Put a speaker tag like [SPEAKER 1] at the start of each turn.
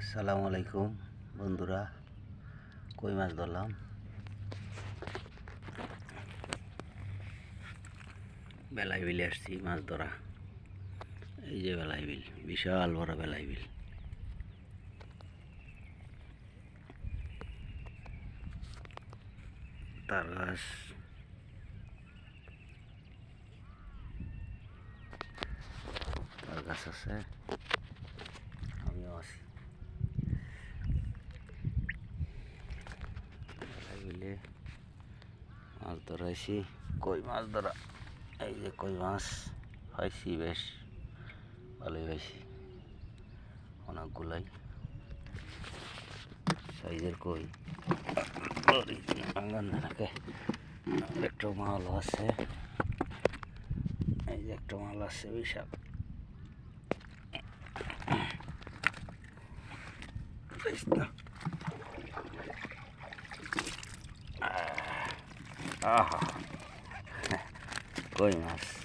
[SPEAKER 1] আসসালামু আলাইকুম, বন্ধুরা। কই মাছ ধরলাম? বেলাই বিলে আসছি মাছ ধরা। এই যে বেলাই বিল, বিশাল বড় বেলাই বিল। তার গাছ তার গাছ আছে আমিও আছি বিলে মাছ ধরাইছি। কই মাছ ধরা? এই যে কই মাছ? পাইছি বেশ, ভালোই পাইছি। অনেকগুলাই। সাইজের কই? আঙ্গান একটা মাল আছে। এই যে একটা মাল আছে বিশাল। বেশ না আহা কই মাছ